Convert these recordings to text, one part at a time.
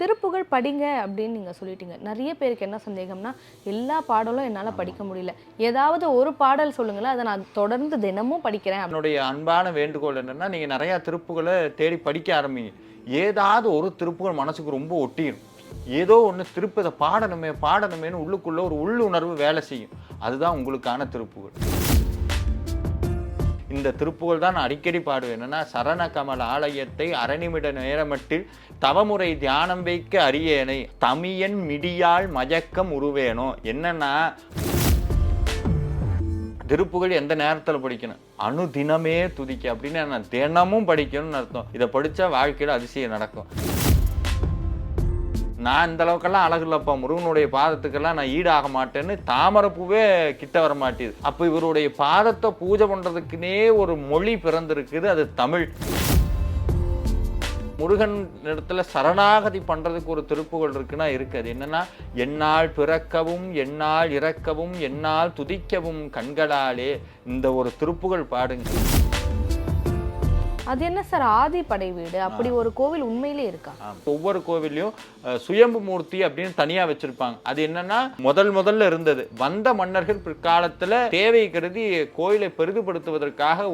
திருப்புகழ் படிங்க அப்படின்னு நீங்கள் சொல்லிட்டீங்க. நிறைய பேருக்கு என்ன சந்தேகம்னா எல்லா பாடலும் என்னால் படிக்க முடியல. ஏதாவது ஒரு பாடல் சொல்லுங்களேன் அதை நான் தொடர்ந்து தினமும் படிக்கிறேன். என்னுடைய அன்பான வேண்டுகோள் என்னன்னா நீங்க நிறைய திருப்புகளை தேடி படிக்க ஆரம்பிங்க. ஏதாவது ஒரு திருப்புகள் மனசுக்கு ரொம்ப ஒட்டிடும் ஏதோ ஒன்று திருப்பு இதை பாடணுமே பாடணுமேன்னு உள்ளுக்குள்ள ஒரு உள்ளுணர்வு வேலை செய்யும். அதுதான் உங்களுக்கான திருப்புகள். இந்த திருப்புகள் தான் அடிக்கடி பாடுவேன். என்னன்னா சரண கமல ஆலயத்தை அரணிமிட நேரமட்டில் தவமுறை தியானம் வைக்க அறியேனை தமியன் மிடியால் மயக்கம் உருவேனோ? என்னன்னா திருப்புகள் எந்த நேரத்தில் படிக்கணும்? அணு தினமே துதிக்க. அப்படின்னு நான் தினமும் படிக்கணும்னு அர்த்தம். இதை படித்தா வாழ்க்கையில் அதிசயம் நடக்கும். நான் இந்த அளவுக்கெல்லாம் அழகு இல்லப்பா. முருகனுடைய பாதத்துக்கெல்லாம் நான் ஈடாக மாட்டேன்னு தாமரைப்பூவே கிட்ட வர மாட்டேது. அப்போ இவருடைய பாதத்தை பூஜை பண்ணுறதுக்குனே ஒரு மொழி பிறந்திருக்குது. அது தமிழ். முருகன் இடத்துல சரணாகதி பண்றதுக்கு ஒரு திருப்புகள் இருக்குன்னா இருக்குது. அது என்னன்னா என்னால் பிறக்கவும் என்னால் இறக்கவும் என்னால் துதிக்கவும் கண்களாலே இந்த ஒரு திருப்புகள் பாடுங்க. அது என்ன சார் ஆதி படை வீடு? அப்படி ஒரு கோவில் உண்மையிலே இருக்கா. ஒவ்வொரு கோவில்லையும் அஹ், சுயம்பு மூர்த்தி அப்படின்னு தனியா வச்சிருப்பாங்க. அது என்னன்னா முதல் முதல்ல இருந்தது. வந்த மன்னர்கள் பிற்காலத்துல தேவை கருதி கோயிலை பெரிதுபடுத்துவதற்காக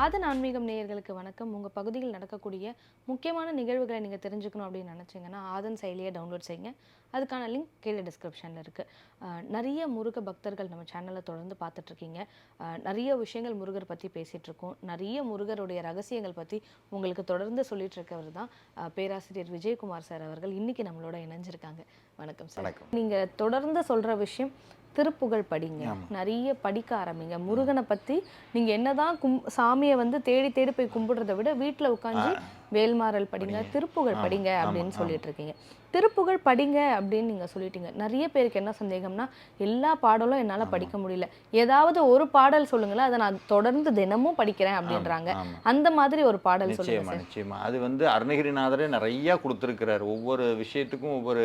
ஆதன் ஆன்மீகம் நேயர்களுக்கு வணக்கம். உங்கள் பகுதியில் நடக்கக்கூடிய முக்கியமான நிகழ்வுகளை நீங்கள் தெரிஞ்சுக்கணும் அப்படின்னு நினச்சிங்கன்னா ஆதன் செயலியை டவுன்லோட் செய்யுங்க. அதுக்கான லிங்க் கீழே டிஸ்கிரிப்ஷனில் இருக்குது நிறைய முருக பக்தர்கள் நம்ம சேனலை தொடர்ந்து பார்த்துட்ருக்கீங்க. நிறைய விஷயங்கள் முருகர் பற்றி பேசிகிட்டு இருக்கோம் நிறைய முருகருடைய ரகசியங்கள் பற்றி உங்களுக்கு தொடர்ந்து சொல்லிட்டு இருக்கவர் தான் பேராசிரியர் விஜயகுமார் சார் அவர்கள். இன்னைக்கு நம்மளோட இணைஞ்சிருக்காங்க. வணக்கம் சார். நீங்கள் தொடர்ந்து சொல்கிற விஷயம் திருப்புகழ் படிங்க. நிறைய படிக்க ஆரம்பிங்க. முருகனை பற்றி நீங்கள் என்னதான் கும் சாமியை வந்து தேடி தேடி போய் கும்பிடுறதை விட வீட்டில் உட்காந்து வேல்மாறல் படிங்க திருப்புகழ் படிங்க அப்படின்னு. சொல்லிட்டு இருக்கீங்க திருப்புகழ் படிங்க அப்படின்னு நீங்கள் சொல்லிட்டீங்க. நிறைய பேருக்கு என்ன சந்தேகம்னா எல்லா பாடலும் என்னால் படிக்க முடியல. ஏதாவது ஒரு பாடல் சொல்லுங்களேன் அதை நான் தொடர்ந்து தினமும் படிக்கிறேன் அப்படின்றாங்க. அந்த மாதிரி ஒரு பாடல் சொல்லுங்க நிச்சயமா அது வந்து அருணகிரிநாதரே நிறைய கொடுத்துருக்கிறார். ஒவ்வொரு விஷயத்துக்கும் ஒவ்வொரு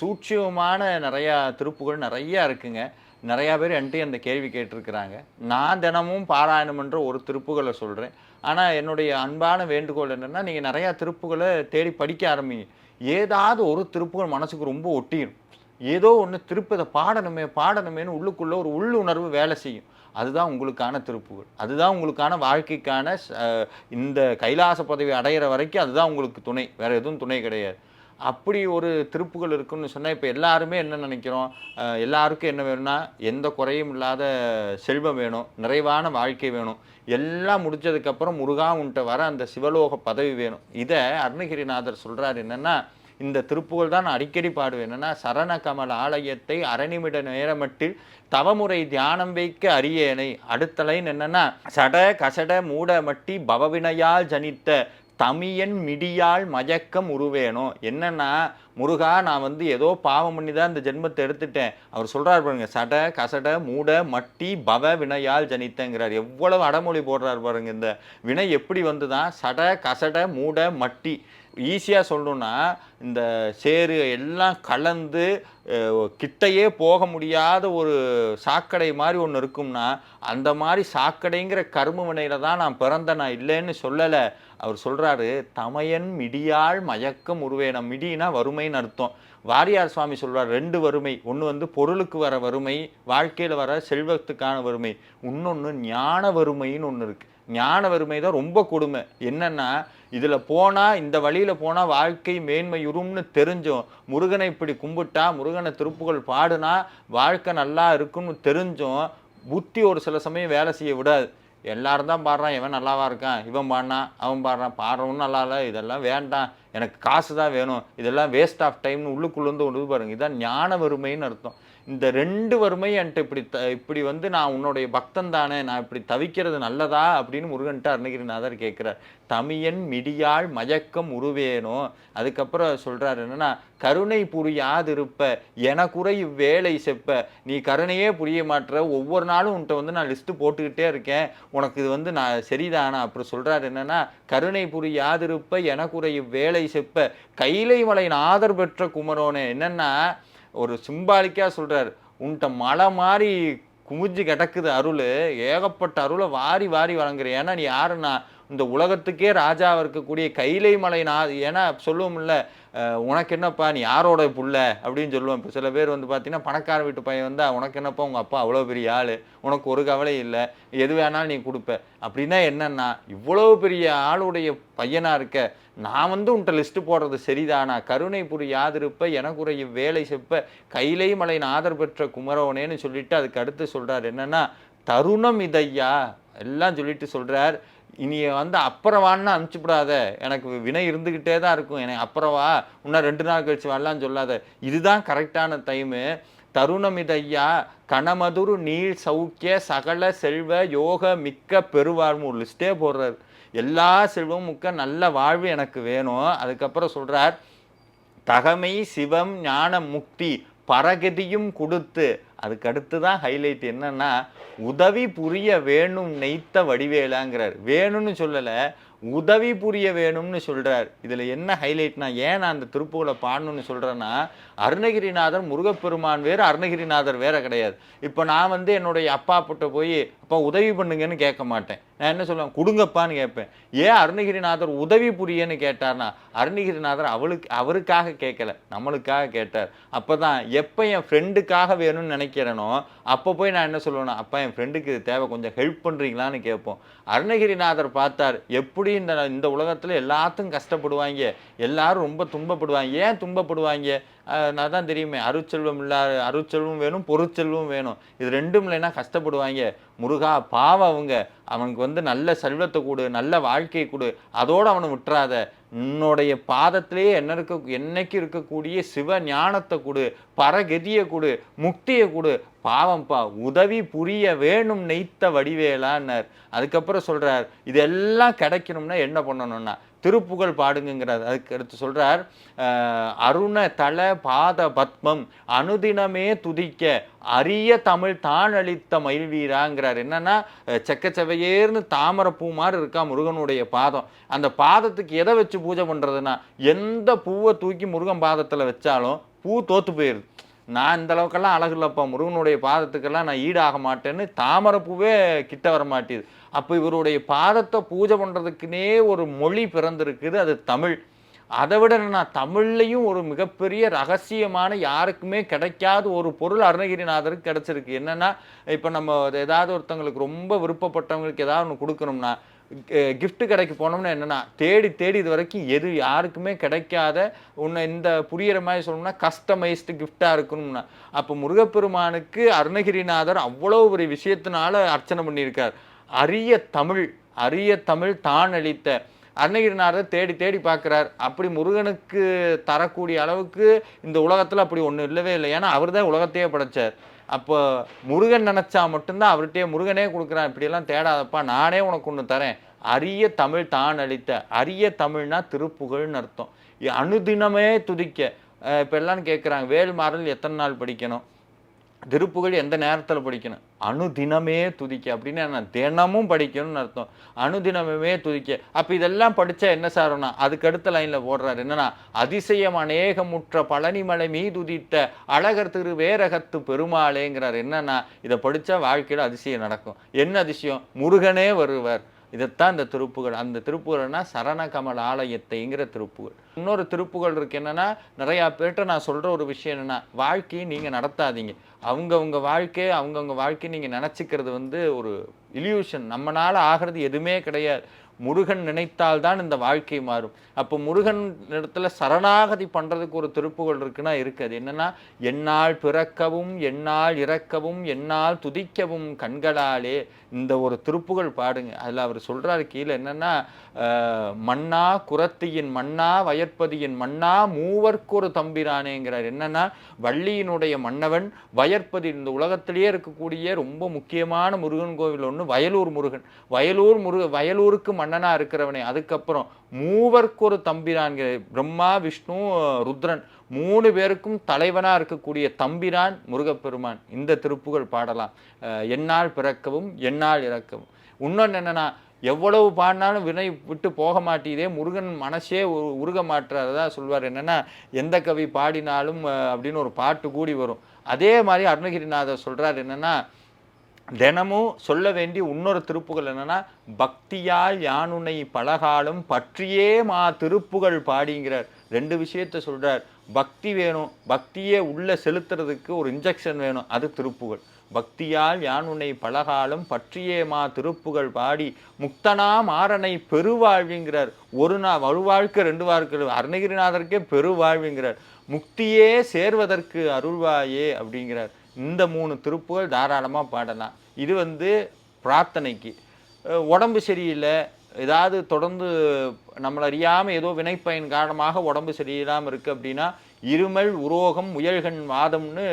சூட்சியமான நிறைய திருப்புகள் நிறைய இருக்குங்க. நிறையா பேர் என்கிட்ட அந்த கேள்வி கேட்டிருக்கிறாங்க. நான் தினமும் பாராயணம் என்ற ஒரு திருப்புகளை சொல்கிறேன் ஆனால் என்னுடைய அன்பான வேண்டுகோள் என்னென்னா நீங்கள் நிறையா திருப்புகளை தேடி படிக்க ஆரம்பிங்க. ஏதாவது ஒரு திருப்புகள் மனசுக்கு ரொம்ப ஒட்டிடும் ஏதோ ஒன்று திருப்பதை இதை பாடணுமே பாடணுமேன்னு உள்ளுக்குள்ளே ஒரு உள்ளுணர்வு வேலை செய்யும். அதுதான் உங்களுக்கான திருப்புகள். அதுதான் உங்களுக்கான வாழ்க்கைக்கான இந்த கைலாச பதவி அடையிற வரைக்கும் அதுதான் உங்களுக்கு துணை. வேறு எதுவும் துணை கிடையாது. அப்படி ஒரு திருப்புகள் இருக்குன்னு சொன்னால் இப்போ எல்லாருமே என்ன நினைக்கிறோம்? எல்லாருக்கும் என்ன வேணும்னா எந்த குறையும் இல்லாத செல்வம் வேணும் நிறைவான வாழ்க்கை வேணும். எல்லாம் முடிச்சதுக்கப்புறம் முருகா உன்ட்ட வர அந்த சிவலோக பதவி வேணும். இதை அருணகிரிநாதர் சொல்கிறார் என்னென்னா இந்த திருப்புகள் தான் நான் அடிக்கடி பாடுவேன். என்னன்னா சரண கமல் ஆலயத்தை அரணிமிட நேரமட்டில் தவமுறை தியானம் வைக்க அரியேனை அடுத்த லைன் என்னன்னா சட கசட மூட மட்டி பவவினையால் ஜனித்த தமியன் மிடியால் மயக்கம் உருவேணும் என்னன்னா முருகா நான் வந்து ஏதோ பாவம் பண்ணி தான் இந்த ஜென்மத்தை எடுத்துட்டேன். அவர் சொல்கிறார் பாருங்க சட கசட மூட மட்டி பவ வினையால் ஜனித்தங்கிறார். எவ்வளவு அடமொழி போடுறார் பாருங்க இந்த வினை எப்படி வந்து தான் சட கசட மூட மட்டி. ஈஸியாக சொல்லணும்னா இந்த சேரு எல்லாம் கலந்து கிட்டையே போக முடியாத ஒரு சாக்கடை மாதிரி ஒன்று இருக்கும்னா அந்த மாதிரி சாக்கடைங்கிற கரும வினையில் தான் நான் பிறந்த நான் இல்லைன்னு சொல்லலை. அவர் சொல்கிறாரு தமையன் மிடியால் மயக்கம் உருவேனம். மிடினா வறுமைன்னு அர்த்தம். வாரியார் சுவாமி சொல்கிறார் ரெண்டு வறுமை. ஒன்று வந்து பொருளுக்கு வர வறுமை வாழ்க்கையில் வர செல்வத்துக்கான வறுமை. இன்னொன்று ஞான வறுமைன்னு ஒன்று இருக்குது ஞான வறுமை தான் ரொம்ப கொடுமை. என்னென்னா இதில் போனால் இந்த வழியில் போனால் வாழ்க்கை மேன்மையுறும்னு தெரிஞ்சும். முருகனை இப்படி கும்பிட்டா முருகனை திருப்புகள் பாடுனா வாழ்க்கை நல்லா இருக்கும்னு தெரிஞ்சும். புத்தி ஒரு சில சமயம் வேலை செய்ய விடாது. எல்லாரும் தான் பாடுறான் இவன் நல்லாவா இருக்கான் இவன் பாடினான் அவன் பாடுறான் பாடுறவனும் நல்லா இல்லை இதெல்லாம் வேண்டாம். எனக்கு காசு தான் வேணும். இதெல்லாம் வேஸ்ட் ஆஃப் டைம்னு உள்ளுக்குள்ளேருந்து ஒன்று பாருங்க. இதான் ஞான வறுமைன்னு அர்த்தம். இந்த ரெண்டு வறுமை என்கிட்ட இப்படி த இப்படி வந்து நான் உன்னுடைய பக்தன் தானே நான் இப்படி தவிக்கிறது நல்லதா அப்படின்னு முருகன்ட்டு அருணகிரிநாதர் கேட்குறார். தமியன் மிடியாள் மயக்கம் உருவேனோ? அதுக்கப்புறம் சொல்கிறார் என்னென்னா கருணை புரியாதிருப்ப எனக்குறை இவ்வேலை செப்ப. நீ கருணையே புரிய மாட்டுற ஒவ்வொரு நாளும் உன்ட்ட வந்து நான் லிஸ்ட்டு போட்டுக்கிட்டே இருக்கேன். உனக்கு இது வந்து நான் சரிதானா? அப்புறம் சொல்கிறார் என்னென்னா கருணை புரியாதிருப்ப எனக்குறை இவ்வேலை செப்ப. கைலை மலை ஆதர் பெற்ற குமரோனே. என்னென்னா ஒரு சிம்பாலிக்காக சொல்கிறார் உன்கிட்ட மலை மாதிரி குமிஞ்சு கிடக்குது அருள். ஏகப்பட்ட அருளை வாரி வாரி வழங்குற. ஏன்னா நீ யாருன்னா? இந்த உலகத்துக்கே ராஜாவாக இருக்கக்கூடிய கைலை மலை நான் ஏன்னா சொல்லுவோம்ல உனக்கு என்னப்பா நீ யாரோட புள்ள? அப்படின்னு சொல்லுவோம் இப்போ சில பேர் வந்து பார்த்தீங்கன்னா பணக்கார வீட்டு பையன் வந்தால் உனக்கு என்னப்பா உங்கள் அப்பா அவ்வளோ பெரிய ஆள்? உனக்கு ஒரு கவலை இல்லை. எது வேணாலும் நீ கொடுப்ப. அப்படின்னா என்னன்னா இவ்வளோ பெரிய ஆளுடைய பையனாக இருக்க நான் வந்து உன்ட்ட லிஸ்ட்டு போடுறது சரிதானா? கருணை புரியாதிருப்ப எனக்குறைய வேலை செப்ப கைலை மலையின் ஆதர் பெற்ற குமரவனேன்னு சொல்லிட்டு அதுக்கு அடுத்து சொல்கிறார் என்னென்னா தருணம் இதையா? எல்லாம் சொல்லிட்டு சொல்கிறார் இனி வந்து அப்புறவான்னு அனுப்பிச்சுப்படாத. எனக்கு வினை இருந்துக்கிட்டே தான் இருக்கும். எனக்கு அப்புறவா இன்னும் ரெண்டு நாள் கழிச்சு வரலான்னு சொல்லாத. இதுதான் கரெக்டான டைமு. தருணமிதையா கணமதுரு நீள் சௌக்கிய சகல செல்வ யோக மிக்க பெருவாழ்வு ஒரு லிஸ்டே போடுறார். எல்லா செல்வமும் மிக்க நல்ல வாழ்வு எனக்கு வேணும். அதுக்கப்புறம் சொல்கிறார் தகமை சிவம் ஞான முக்தி பரகதியும் கொடுத்து அதுக்கு அடுத்து தான் ஹைலைட் என்னன்னா உதவி புரிய வேணும் நெய்த்த வடிவேலாங்கிறார். வேணும்னு சொல்லலை உதவி புரிய வேணும்னு சொல்கிறார் இதில் என்ன ஹைலைட்னா ஏன் நான் அந்த திருப்புகளை பாடணும்னு சொல்கிறேன்னா அருணகிரிநாதர் முருகப்பெருமான் வேறு அருணகிரிநாதர் வேற கிடையாது. இப்போ நான் வந்து என்னுடைய அப்பா கிட்ட போய் அப்பா உதவி பண்ணுங்கன்னு கேட்க மாட்டேன். நான் என்ன சொல்லுவேன்? கொடுங்கப்பான்னு கேட்பேன். ஏன் அருணகிரிநாதர் உதவி புரியன்னு கேட்டார்னா அருணகிரிநாதர் அவளுக்கு அவருக்காக கேட்கல நம்மளுக்காக கேட்டார். அப்போ தான் எப்போ என் ஃப்ரெண்டுக்காக வேணும்னு நினைக்கிறேனோ அப்போ போய் நான் என்ன சொல்லுவேன்னா அப்பா என் ஃப்ரெண்டுக்கு இது தேவை கொஞ்சம் ஹெல்ப் பண்ணுறீங்களான்னு கேட்போம். அருணகிரிநாதர் பார்த்தார் எப்படி இந்த இந்த உலகத்தில் எல்லாத்துக்கும் கஷ்டப்படுவாங்க? எல்லாரும் ரொம்ப துன்பப்படுவாங்க. ஏன் துன்பப்படுவாங்க? நான் தான் தெரியுமே அருட்செல்வம் இல்லாத அருட்செல்வம் வேணும் பொருட்செல்வம் வேணும். இது ரெண்டும் இல்லைன்னா கஷ்டப்படுவாங்க. முருகா பாவம் அவங்க. அவனுக்கு வந்து நல்ல செல்வத்தை கொடு நல்ல வாழ்க்கையை கொடு. அதோடு அவனை விட்டுறாத. உன்னுடைய பாதத்திலேயே என்ன இருக்க என்னைக்கு இருக்கக்கூடிய சிவ ஞானத்தை கொடு பரகதியை கொடு முக்தியை கொடு. பாவம்ப்பா உதவி புரிய வேணும் நெய்த்த வடிவேலான்னார். அதுக்கப்புறம் சொல்கிறார் இதெல்லாம் கிடைக்கணும்னா என்ன பண்ணணும்னா திருப்புகழ் பாடுங்கிறார் அதுக்கு அடுத்து சொல்கிறார் அருண தல பாத பத்மம் அனுதினமே துதிக்க அரிய தமிழ் தான் அளித்த மயில்வீராங்கிறார் என்னன்னா செக்கச்சவையேர்னு செக்கச்செவையேர்னு தாமரைப்பூ மாதிரி இருக்கா முருகனுடைய பாதம். அந்த பாதத்துக்கு எதை வச்சு பூஜை பண்ணுறதுன்னா எந்த பூவை தூக்கி முருகன் பாதத்தில் வச்சாலும் பூ தோற்று போயிருது. நான் இந்த அளவுக்கெல்லாம் அழகு இல்லைப்பா. முருகனுடைய பாதத்துக்கெல்லாம் நான் ஈடாக மாட்டேன்னு தாமரை பூவே கிட்ட வர மாட்டேது. அப்போ இவருடைய பாதத்தை பூஜை பண்ணுறதுக்குனே ஒரு மொழி பிறந்திருக்குது அது தமிழ். அதை விட நான் தமிழ்லையும் ஒரு மிகப்பெரிய ரகசியமான யாருக்குமே கிடைக்காத ஒரு பொருள் அருணகிரிநாதருக்கு கிடச்சிருக்கு. என்னென்னா இப்போ நம்ம ஏதாவது ஒருத்தவங்களுக்கு ரொம்ப விருப்பப்பட்டவங்களுக்கு ஏதாவது ஒன்று கொடுக்கணும்னா கிஃப்ட் கடைக்கு போனோம்னா என்னென்னா தேடி தேடி இது வரைக்கும் எது யாருக்குமே கிடைக்காத உன்னை இந்த புரியிற மாதிரி சொல்லணும்னா கஸ்டமைஸ்டு கிஃப்டாக இருக்கணும்னா. அப்போ முருகப்பெருமானுக்கு அருணகிரிநாதர் அவ்வளோ ஒரு விஷயத்தினால அர்ச்சனை பண்ணியிருக்கார். அரிய தமிழ் அரிய தமிழ் தான் அளித்த அருணகிரிநாதர் தேடி தேடி பார்க்குறார். அப்படி முருகனுக்கு தரக்கூடிய அளவுக்கு இந்த உலகத்தில் அப்படி ஒன்றும் இல்லவே இல்லை. ஏன்னா அவர் தான் உலகத்தையே படைச்சார். அப்போ முருகன் நினச்சா மட்டும்தான் அவர்கிட்டயே முருகனே கொடுக்குறான் இப்படியெல்லாம் தேடாதப்பா நானே உனக்கு ஒன்று தரேன். அரிய தமிழ் தான் அளித்த அரிய தமிழ்னா திருப்புகழ்னு அர்த்தம். அனுதினமே துதிக்க. இப்போ எல்லாம் கேட்குறாங்க வேல்மாறல் எத்தனை நாள் படிக்கணும்? திருப்புகழ் எந்த நேரத்தில் படிக்கணும்? அணுதினமே துதிக்க. அப்படின்னு என்ன தினமும் படிக்கணும்னு அர்த்தம். அணுதினமே துதிக்க. அப்போ இதெல்லாம் படித்தா என்ன சார்னா அதுக்கு அடுத்த லைனில் போடுறாரு என்னன்னா அதிசயம் அநேகமுற்ற பழனிமலை மீதுதித்த அழகர் திரு வேரகத்து பெருமாளேங்கிறார். என்னன்னா இதை படித்தா வாழ்க்கையில் அதிசயம் நடக்கும். என்ன அதிசயம்? முருகனே வருவர். இதைத்தான் இந்த திருப்புகள். அந்த திருப்புகழ்னா சரணகமல் ஆலயத்தைங்கிற திருப்புகள். இன்னொரு திருப்புகள் இருக்கு என்னன்னா நிறையா பேர்கிட்ட நான் சொல்கிற ஒரு விஷயம் என்னென்னா வாழ்க்கையை நீங்கள் நடத்தாதீங்க. அவங்கவுங்க வாழ்க்கை அவங்கவுங்க வாழ்க்கையை நீங்கள் நினச்சிக்கிறது வந்து ஒரு இல்யூஷன் நம்மளால் ஆகிறது எதுவுமே கிடையாது. முருகன் நினைத்தால்தான் இந்த வாழ்க்கை மாறும். அப்போ முருகன் இடத்துல சரணாகதி பண்ணுறதுக்கு ஒரு திருப்புகள் இருக்குன்னா இருக்காது. என்னென்னா என்னன்னா என்னால் பிறக்கவும் என்னால் இறக்கவும் என்னால் துதிக்கவும் கண்களாலே இந்த ஒரு திருப்புகள் பாடுங்க. அதில் அவர் சொல்கிறார் கீழே என்னன்னா மண்ணா மன்னா குரத்தியின் மன்னா வயற்பதியின் மன்னா மூவர்க்கொரு தம்பிரானேங்கிறார். என்னென்னா வள்ளியினுடைய மன்னவன் வயற்பதி இந்த உலகத்திலேயே இருக்கக்கூடிய ரொம்ப முக்கியமான முருகன் கோவில் ஒன்று வயலூர் முருகன். வயலூர் முருக வயலூருக்கு மன்னனாக இருக்கிறவனே. அதுக்கப்புறம் மூவர்க்கொரு தம்பிரான்கிற பிரம்மா விஷ்ணு ருத்ரன் மூணு பேருக்கும் தலைவனாக இருக்கக்கூடிய தம்பிரான் முருகப்பெருமான். இந்த திருப்புகள் பாடலாம். என்னால் பிறக்கவும் என்னால் இறக்கவும். இன்னொன்று என்னன்னா எவ்வளவு பாடினாலும் வினை விட்டு போக மாட்டேதே முருகன் மனசே உ- உருக மாட்டுறதா சொல்வார். என்னென்னா எந்த கவி பாடினாலும் அப்படின்னு ஒரு பாட்டு கூடி வரும். அதே மாதிரி அருணகிரிநாதர் சொல்கிறார் என்னென்னா தினமும் சொல்ல வேண்டிய இன்னொரு திருப்புகள் என்னன்னா பக்தியால் யானுனை பலகாலம் பற்றியே மா திருப்புகள் பாடிங்கிறார். ரெண்டு விஷயத்த சொல்றார். பக்தி வேணும் பக்தியே உள்ள செலுத்துறதுக்கு ஒரு இன்ஜெக்ஷன் வேணும் அது திருப்புகள். பக்தியால் யானுனை பலகாலம் பற்றியே மா திருப்புகள் பாடி முக்தனா மாறனை பெருவாழ்விங்கிறார். ஒரு நாள் ஒரு வாழ்க்கை ரெண்டு வாழ்க்கை அருணகிரிநாதருக்கே பெருவாழ்விங்கிறார். முக்தியே சேர்வதற்கு அருள்வாயே அப்படிங்கிறார். இந்த மூணு திருப்புகள் தாராளமாக பாடலாம். இது வந்து பிரார்த்தனைக்கு. உடம்பு சரியில்லை. ஏதாவது தொடர்ந்து நம்மளை அறியாமல் ஏதோ வினைப்பயன் காரணமாக உடம்பு சரியில்லாமல் இருக்குது அப்படின்னா இருமல் உரோகம் முயல்கண் வாதம்னு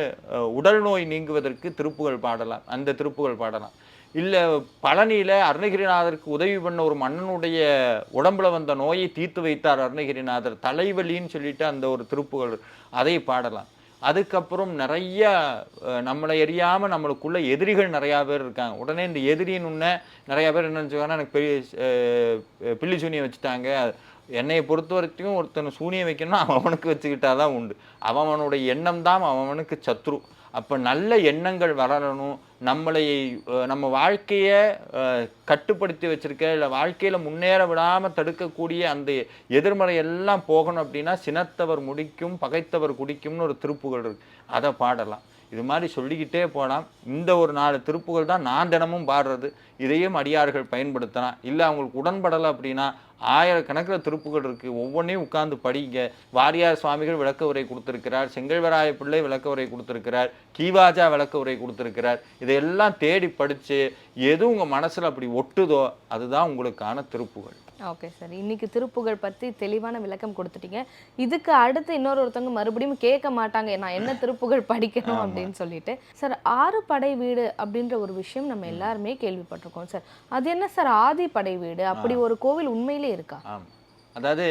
உடல் நோய் நீங்குவதற்கு திருப்புகள் பாடலாம். அந்த திருப்புகள் பாடலாம். இல்லை பழனியில் அருணகிரிநாதருக்கு உதவி பண்ண ஒரு மன்னனுடைய உடம்புல வந்த நோயை தீர்த்து வைத்தார் அருணகிரிநாதர். தலைவலின்னு சொல்லிட்டு அந்த ஒரு திருப்புகள் அதை பாடலாம். அதுக்கப்புறம் நிறைய நம்மளை எரியாமல் நம்மளுக்குள்ள எதிரிகள் நிறையா பேர் இருக்காங்க. உடனே இந்த எதிரின்னு உன்ன நிறையா பேர் என்ன நினச்சிக்காங்கன்னா எனக்கு பெரிய பில்லி சூனியம் வச்சுட்டாங்க. என்னையை பொறுத்த வரைக்கும் ஒருத்தனை சூனியம் வைக்கணும்னா அவனுக்கு வச்சுக்கிட்டாதான் உண்டு. அவனுடைய எண்ணம் தான் அவனுக்கு சத்ரு. அப்போ நல்ல எண்ணங்கள் வளரணும். நம்மளை நம்ம வாழ்க்கையை கட்டுப்படுத்தி வச்சிருக்க இல்லை வாழ்க்கையில் முன்னேற விடாமல் தடுக்கக்கூடிய அந்த எதிர்மறை எல்லாம் போகணும் அப்படின்னா சினத்தவர் முடிக்கும் பகைத்தவர் குடிக்கும்னு ஒரு திருப்புகள் இருக்கு. அதை பாடலாம். இது மாதிரி சொல்லிக்கிட்டே போகலாம் இந்த ஒரு நாலு திருப்புகள் தான் நான் தினமும் பாடுறது. இதையும் அடியார்கள் பயன்படுத்தலாம் இல்லை அவங்களுக்கு உடன்படலை அப்படின்னா ஆயிரக்கணக்கில் திருப்புகள் இருக்குது ஒவ்வொன்றையும் உட்கார்ந்து படிங்க. வாரியார் சுவாமிகள் விளக்க உரை கொடுத்துருக்கிறார். செங்கல்வராய பிள்ளை விளக்க உரை கொடுத்துருக்கிறார். கீவாஜா விளக்க உரை கொடுத்துருக்கிறார். இதையெல்லாம் தேடி படித்து எது உங்கள் மனசில் அப்படி ஒட்டுதோ அதுதான் உங்களுக்கான திருப்புகள். Okay sir. இன்னைக்கு திருப்புகழ் பற்றி தெளிவான விளக்கம் கொடுத்துட்டீங்க. இதுக்கு அடுத்து இன்னொரு ஒருத்தவங்க மறுபடியும் கேட்க மாட்டாங்க நான் என்ன திருப்புகழ் படிக்கணும் அப்படின்னு சொல்லிட்டு. சார் ஆறு படை வீடு அப்படின்ற ஒரு விஷயம் நம்ம எல்லாருமே கேள்விப்பட்டிருக்கோம் சார். அது என்ன சார் ஆதி படை வீடு? அப்படி ஒரு கோவில் உண்மையிலே இருக்கா? அதாவது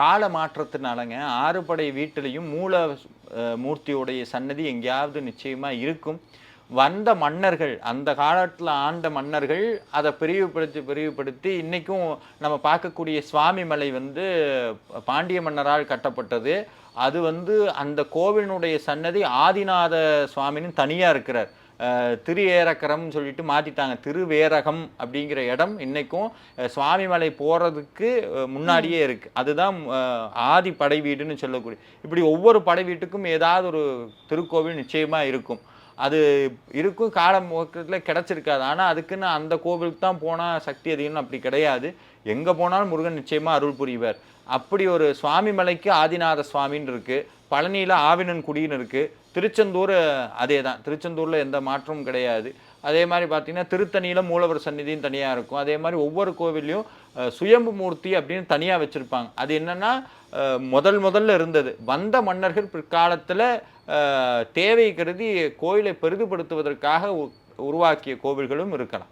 கால மாற்றத்தினாலங்க ஆறுபடை வீட்டிலையும் மூல மூர்த்தியுடைய சன்னதி எங்கேயாவது நிச்சயமா இருக்கும். வந்த மன்னர்கள் அந்த காலத்தில் ஆண்ட மன்னர்கள் அதை பிரிவுபடுத்தி பிரிவுபடுத்தி இன்றைக்கும் நம்ம பார்க்கக்கூடிய சுவாமி மலை வந்து பாண்டிய மன்னரால் கட்டப்பட்டது. அது வந்து அந்த கோவிலினுடைய சன்னதி ஆதிநாத சுவாமின்னு தனியாக இருக்கிறார். அஹ் சொல்லிட்டு மாற்றிட்டாங்க திருவேரகம் அப்படிங்கிற இடம் இன்றைக்கும் சுவாமிமலை போகிறதுக்கு முன்னாடியே இருக்குது அதுதான் ஆதி படை வீடுன்னு சொல்லக்கூடிய இப்படி ஒவ்வொரு படை வீட்டுக்கும் ஏதாவது ஒரு திருக்கோவில் நிச்சயமாக இருக்கும். அது இருக்கும் காலம் முகத்தில் கிடச்சிருக்காது. ஆனால் அதுக்குன்னு அந்த கோவிலுக்கு தான் போனால் சக்தி அதிகம்னு அப்படி கிடையாது. எங்கே போனாலும் முருகன் நிச்சயமாக அருள் புரிவர். அப்படி ஒரு சுவாமி மலைக்கு ஆதிநாத சுவாமின்னு இருக்குது பழனியில் ஆவினன் குடின்னு இருக்குது திருச்செந்தூர் அதே தான் திருச்செந்தூரில் எந்த மாற்றமும் கிடையாது. அதே மாதிரி பார்த்தீங்கன்னா திருத்தணியில் மூலவர் சந்நிதியும் தனியாக இருக்கும். அதே மாதிரி ஒவ்வொரு கோவில்லையும் சுயம்பு மூர்த்தி அப்படின்னு தனியாக வச்சுருப்பாங்க. அது என்னன்னா முதல் முதல்ல இருந்தது. வந்த மன்னர்கள் பிற்காலத்தில் தேவை கருதி கோயிலை பெரிதுபடுத்துவதற்காக உ- உருவாக்கிய கோவில்களும் இருக்கலாம்.